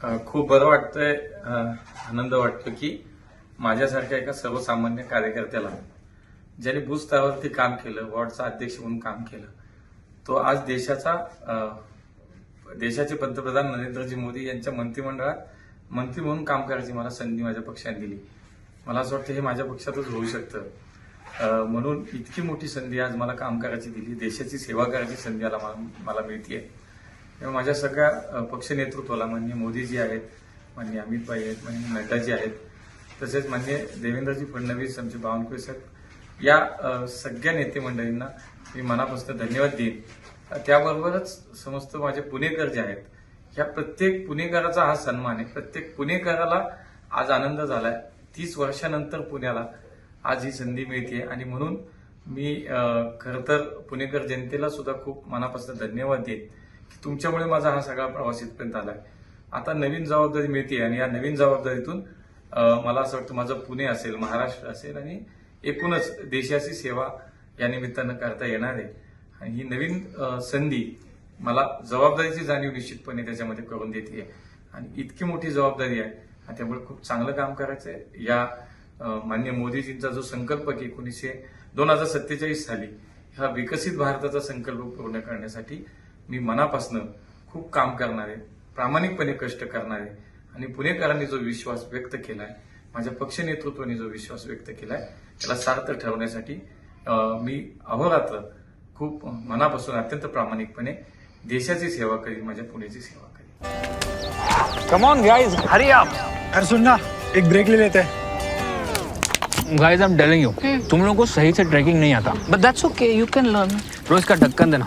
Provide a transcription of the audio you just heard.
खूप बरं वाटतंय आनंद वाटतो की माझ्यासारख्या एका सर्वसामान्य कार्यकर्त्याला ज्याने बूथ स्तरावरती काम केलं वॉर्डचा अध्यक्ष म्हणून काम केलं तो आज देशाचा देशाचे पंतप्रधान नरेंद्रजी मोदी यांच्या मंत्रिमंडळात मंत्री म्हणून काम करायची मला संधी माझ्या पक्षाने दिली. मला असं वाटतं हे माझ्या पक्षातच होऊ शकतं. म्हणून इतकी मोठी संधी आज मला काम करायची दिली देशाची सेवा करायची संधी मला मला मिळतीये. तेव्हा माझ्या सगळ्या पक्ष नेतृत्वाला माननीय मोदीजी आहेत मान्य अमित भाई आहेत मान्य नड्डाजी आहेत तसेच मान्य देवेंद्रजी फडणवीस आमचे बावनकुळे साहेब या सगळ्या नेते मंडळींना मी मनापासून धन्यवाद देईन. त्याबरोबरच समस्त माझे पुणेकर जे आहेत ह्या प्रत्येक पुणेकराचा हा सन्मान आहे. प्रत्येक पुणेकराला आज आनंद झालाय. तीस वर्षानंतर पुण्याला आज ही संधी मिळते आणि म्हणून मी खरं तर पुणेकर जनतेला सुद्धा खूप मनापासून धन्यवाद देईन. तुमच्यामुळे माझा हा सगळा प्रवास इथपर्यंत आलाय. आता नवीन जबाबदारी मिळते आणि या नवीन जबाबदारीतून मला असं वाटतं माझं पुणे असेल महाराष्ट्र असेल आणि एकूणच देशाची सेवा या निमित्तानं करता येणार आहे. आणि ही नवीन संधी मला जबाबदारीची जाणीव निश्चितपणे त्याच्यामध्ये करून देते आणि इतकी मोठी जबाबदारी आहे आणि त्यामुळे खूप चांगलं काम करायचं आहे या मान्य मोदीजींचा जो संकल्प की एकोणीसशे दोन हजार सत्तेचाळीस साली हा विकसित भारताचा संकल्प पूर्ण करण्यासाठी मी मनापासनं खूप काम करणार प्रामाणिकपणे कष्ट करणार आणि पुणेकरांनी जो विश्वास व्यक्त केलाय माझ्या पक्ष नेतृत्वाने जो विश्वास व्यक्त केलाय त्याला सार्थ ठरवण्यासाठी मी अहोरात्र खूप मनापासून अत्यंत प्रामाणिकपणे देशाची सेवा करीन माझ्या पुण्याची सेवा करीन. Come on guys hurry up अरे सुन ना एक ब्रेक ले लेते. हैं guys I am telling you तुम लोगों को सही से ट्रैकिंग नहीं आता. But that's okay, you can learn. रोज का ढक्कन देना.